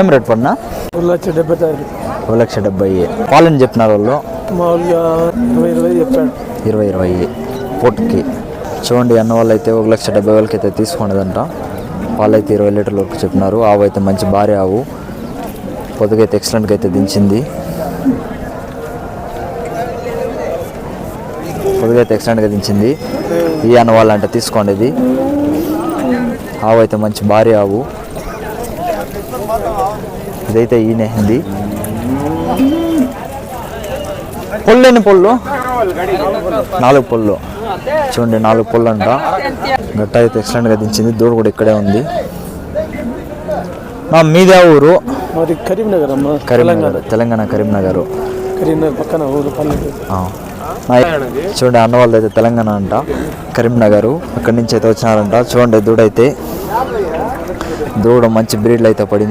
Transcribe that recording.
ఏం రేట్ పడినా? ఒక లక్ష డెబ్బై తారీఖు. ఒక లక్ష డెబ్బై. పాలని చెప్పినారు వాళ్ళు? మామూలుగా ఇరవై ఇరవై చెప్పాడు. ఇరవై ఇరవై పూటకి చూడండి అన్న వాళ్ళు అయితే ఒక లక్ష డెబ్బై వేలకి అయితే తీసుకునేదంట. పాలు అయితే ఇరవై లీటర్ల వరకు చెప్పినారు. ఆవు అయితే మంచి భారీ ఆవు. పొద్దుగైతే ఎక్సలెంట్గా అయితే దించింది. పొద్దుగైతే ఎక్సలెంట్గా దించింది. ఈ అన్న వాళ్ళంటే తీసుకోండి ఇది. ఆవు అయితే మంచి భారీ ఆవు. ఇదైతే ఈయన ఇది. పొల్లు ఎన్ని పొల్లు. నాలుగు పొల్లు. చూడండి నాలుగు పొల్లు అంట గట్ట అయితే ఎక్సలెంట్గా దించింది. దూడ కూడా ఇక్కడే ఉంది. మా మీదే ఊరు. కరీంనగర్ కరీంనగర్ తెలంగాణ. కరీంనగర్. కరీంనగర్ పక్కన ఊరు చూడండి అన్న వాళ్ళది అయితే తెలంగాణ అంట. కరీంనగర్. అక్కడి నుంచి అయితే వచ్చినారంట. చూడండి దూడ అయితే దూడ మంచి బ్రీడ్లు అయితే పడింది.